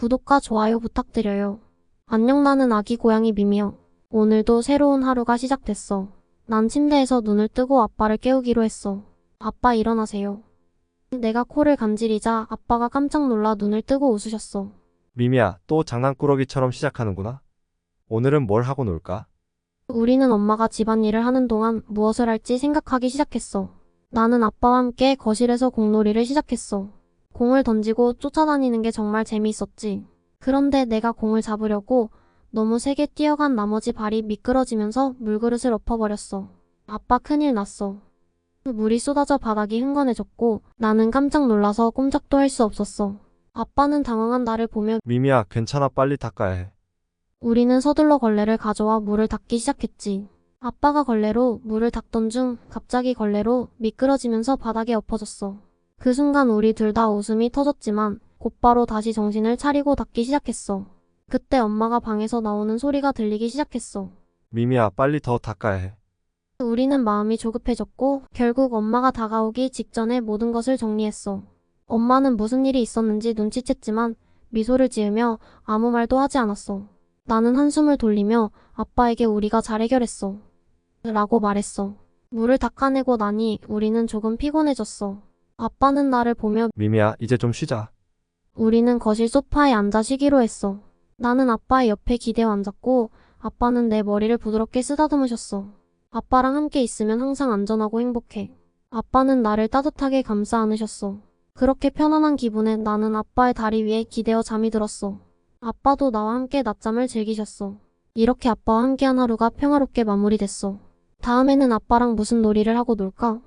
구독과 좋아요 부탁드려요. 안녕 나는 아기 고양이 미미야. 오늘도 새로운 하루가 시작됐어. 난 침대에서 눈을 뜨고 아빠를 깨우기로 했어. 아빠 일어나세요. 내가 코를 간지리자 아빠가 깜짝 놀라 눈을 뜨고 웃으셨어. 미미야, 또 장난꾸러기처럼 시작하는구나. 오늘은 뭘 하고 놀까? 우리는 엄마가 집안일을 하는 동안 무엇을 할지 생각하기 시작했어. 나는 아빠와 함께 거실에서 공놀이를 시작했어. 공을 던지고 쫓아다니는 게 정말 재미있었지. 그런데 내가 공을 잡으려고 너무 세게 뛰어간 나머지 발이 미끄러지면서 물그릇을 엎어버렸어. 아빠 큰일 났어. 물이 쏟아져 바닥이 흥건해졌고 나는 깜짝 놀라서 꼼짝도 할 수 없었어. 아빠는 당황한 나를 보며 미미야, 괜찮아. 빨리 닦아야 해. 우리는 서둘러 걸레를 가져와 물을 닦기 시작했지. 아빠가 걸레로 물을 닦던 중 갑자기 걸레로 미끄러지면서 바닥에 엎어졌어. 그 순간 우리 둘 다 웃음이 터졌지만 곧바로 다시 정신을 차리고 닦기 시작했어. 그때 엄마가 방에서 나오는 소리가 들리기 시작했어. 미미야, 빨리 더 닦아야 해. 우리는 마음이 조급해졌고 결국 엄마가 다가오기 직전에 모든 것을 정리했어. 엄마는 무슨 일이 있었는지 눈치챘지만 미소를 지으며 아무 말도 하지 않았어. 나는 한숨을 돌리며 아빠에게 우리가 잘 해결했어. 라고 말했어. 물을 닦아내고 나니 우리는 조금 피곤해졌어. 아빠는 나를 보며 미미야, 이제 좀 쉬자. 우리는 거실 소파에 앉아 쉬기로 했어. 나는 아빠의 옆에 기대어 앉았고 아빠는 내 머리를 부드럽게 쓰다듬으셨어. 아빠랑 함께 있으면 항상 안전하고 행복해. 아빠는 나를 따뜻하게 감싸 안으셨어. 그렇게 편안한 기분에 나는 아빠의 다리 위에 기대어 잠이 들었어. 아빠도 나와 함께 낮잠을 즐기셨어. 이렇게 아빠와 함께한 하루가 평화롭게 마무리됐어. 다음에는 아빠랑 무슨 놀이를 하고 놀까?